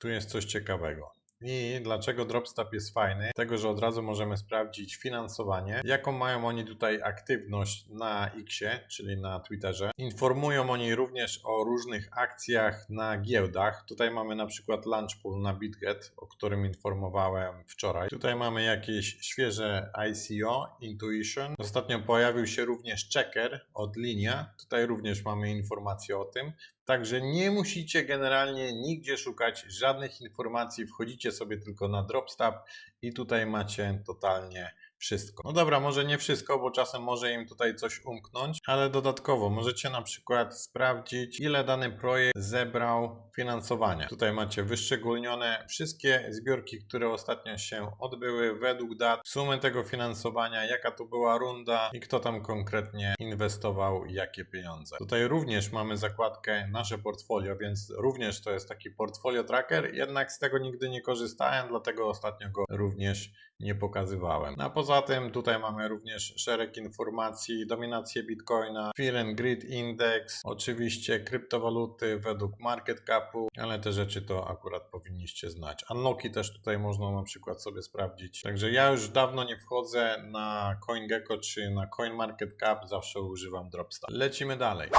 Tu jest coś ciekawego. I dlaczego Dropstep jest fajny? Tego, że od razu możemy sprawdzić finansowanie, jaką mają oni tutaj aktywność na Xie, czyli na Twitterze. Informują oni również o różnych akcjach na giełdach. Tutaj mamy na przykład Launchpool na BitGet, o którym informowałem wczoraj. Tutaj mamy jakieś świeże ICO, Intuition. Ostatnio pojawił się również Checker od Linia. Tutaj również mamy informacje o tym. Także nie musicie generalnie nigdzie szukać żadnych informacji, wchodzicie sobie tylko na Dropstep i tutaj macie totalnie wszystko. No dobra, może nie wszystko, bo czasem może im tutaj coś umknąć, ale dodatkowo możecie na przykład sprawdzić, ile dany projekt zebrał finansowania. Tutaj macie wyszczególnione wszystkie zbiorki, które ostatnio się odbyły według dat, sumy tego finansowania, jaka to była runda i kto tam konkretnie inwestował jakie pieniądze. Tutaj również mamy zakładkę nasze portfolio, więc również to jest taki portfolio tracker, jednak z tego nigdy nie korzystałem, dlatego ostatnio go również nie pokazywałem. A poza tym tutaj mamy również szereg informacji, dominację Bitcoina, Fear and Greed Index, oczywiście kryptowaluty według market capu, ale te rzeczy to akurat powinniście znać. Unlocki też tutaj można na przykład sobie sprawdzić. Także ja już dawno nie wchodzę na CoinGecko czy na CoinMarketCap, zawsze używam Dropstar. Lecimy dalej.